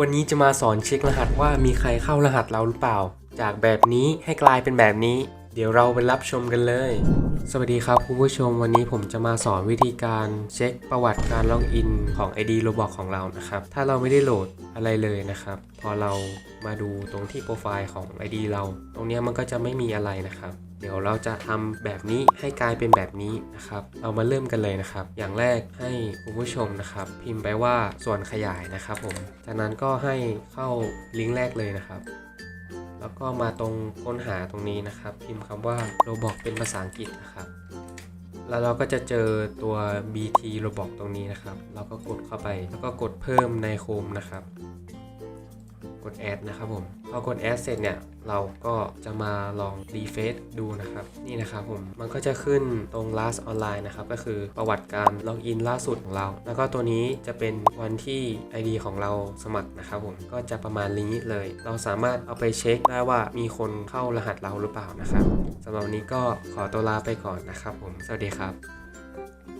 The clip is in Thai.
วันนี้จะมาสอนเช็ครหัสว่ามีใครเข้ารหัสเราหรือเปล่า จากแบบนี้ให้กลายเป็นแบบนี้ เดี๋ยวเราไปรับชมกันเลย สวัสดีครับคุณผู้ชมวันนี้ผมจะมาสอนวิธีการเช็คประวัติการล็อกอินของ ID Roblox ของเรานะครับ ถ้าเราไม่ได้โหลดอะไรเลยนะครับ พอเรามาดูตรงที่โปรไฟล์ของ ID เรา ตรงนี้มันก็จะไม่มีอะไรนะครับ เดี๋ยวเราจะทำแบบนี้ให้กลายเป็นแบบนี้นะครับ เรามาเริ่มกันเลยนะครับ อย่างแรกให้คุณผู้ชมนะครับ พิมพ์ไปว่าส่วนขยายนะครับผม จากนั้นก็ให้เข้าลิงก์แรกเลยนะครับ ก็มาตรงค้นหาตรงนี้นะครับ พิมพ์คำว่า Roblox เป็นภาษาอังกฤษนะครับ แล้วเราก็จะเจอตัว BT Roblox ตรงนี้นะครับ เราก็กดเข้าไป แล้วก็กดเพิ่มในโคมนะครับ กดแอดนะครับผมพอกดแอดเสร็จเนี่ยเราก็จะมาลองรีเฟซดูนะครับนี่นะครับผมมันก็จะขึ้นตรง last online นะครับก็คือประวัติการล็อกอินล่าสุดของเรา แล้วก็ตัวนี้จะเป็นวันที่ ID ของเราสมัครนะครับผมก็จะประมาณนี้เลย เราสามารถเอาไปเช็คได้ว่ามีคนเข้ารหัสเราหรือเปล่านะครับสำหรับวันนี้ก็ขอตัวลาไปก่อนนะครับผมสวัสดีครับ